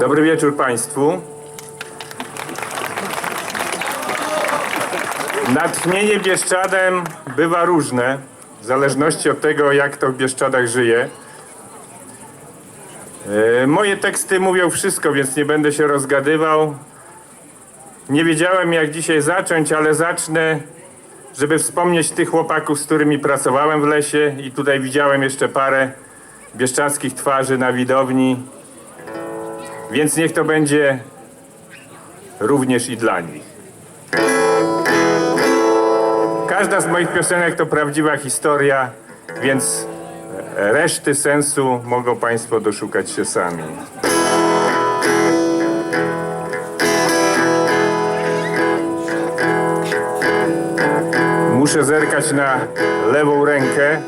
Dobry wieczór Państwu. Natchnienie Bieszczadem bywa różne, w zależności od tego, jak to w Bieszczadach żyje. E, Moje teksty mówią wszystko, więc nie będę się rozgadywał. Nie wiedziałem, jak dzisiaj zacząć, ale zacznę, żeby wspomnieć tych chłopaków, z którymi pracowałem w lesie i tutaj widziałem jeszcze parę bieszczadzkich twarzy na widowni. Więc niech to będzie również i dla nich. Każda z moich piosenek to prawdziwa historia, więc reszty sensu mogą Państwo doszukać się sami. Muszę zerkać na lewą rękę,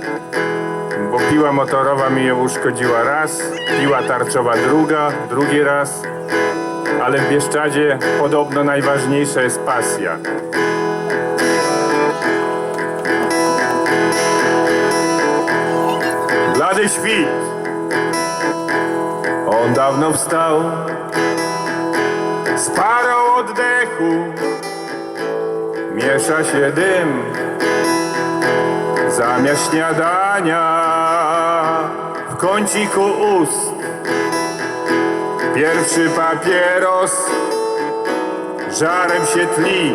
piła motorowa mi ją uszkodziła raz, piła tarczowa druga, drugi raz, ale w Bieszczadzie podobno najważniejsza jest pasja. Blady świt, on dawno wstał, z parą oddechu miesza się dym. Zamiast śniadania kąciku ust. Pierwszy papieros żarem się tli,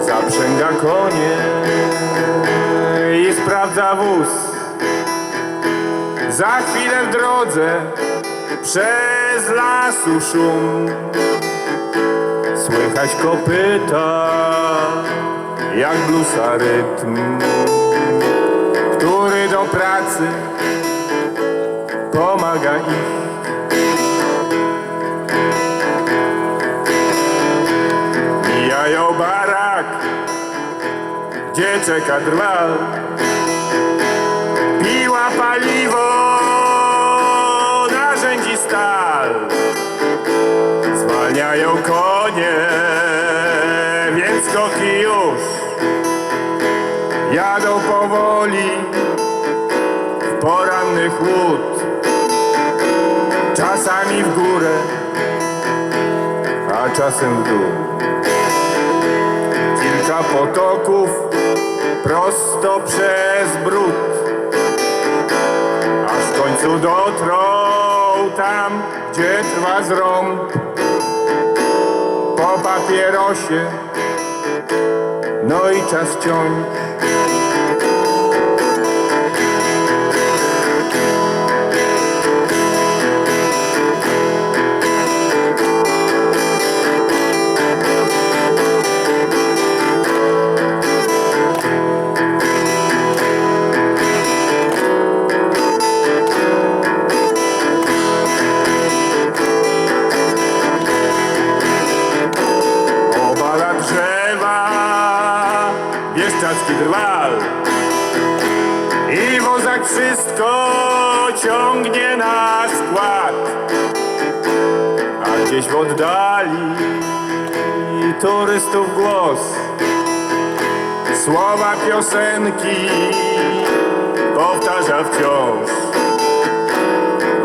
zaprzęga konie i sprawdza wóz. Za chwilę w drodze przez lasu szum Słychać kopyta jak blusa rytm Który do pracy. Pomaga ich Mijają barak, gdzie czeka drwal. Piła paliwo, narzędzi stal. Zwalniają konie, Jadą powoli w poranny chłód Czasami w górę, a czasem w dół. Kilka potoków prosto przez brud Aż w końcu dotrą tam, gdzie trwa zrąb. Po papierosie, no i czas ciąć. Bieszczacki drwal I wozak wszystko ciągnie na skład. A gdzieś w oddali turystów głos. Słowa piosenki powtarza wciąż.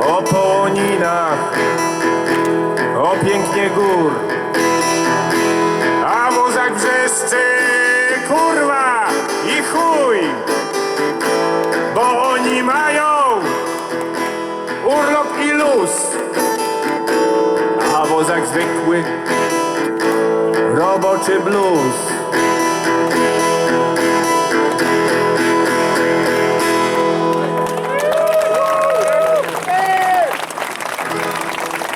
O połoninach, o pięknie gór. A wózek wrzeszczy, wózek zwykły, roboczy blues.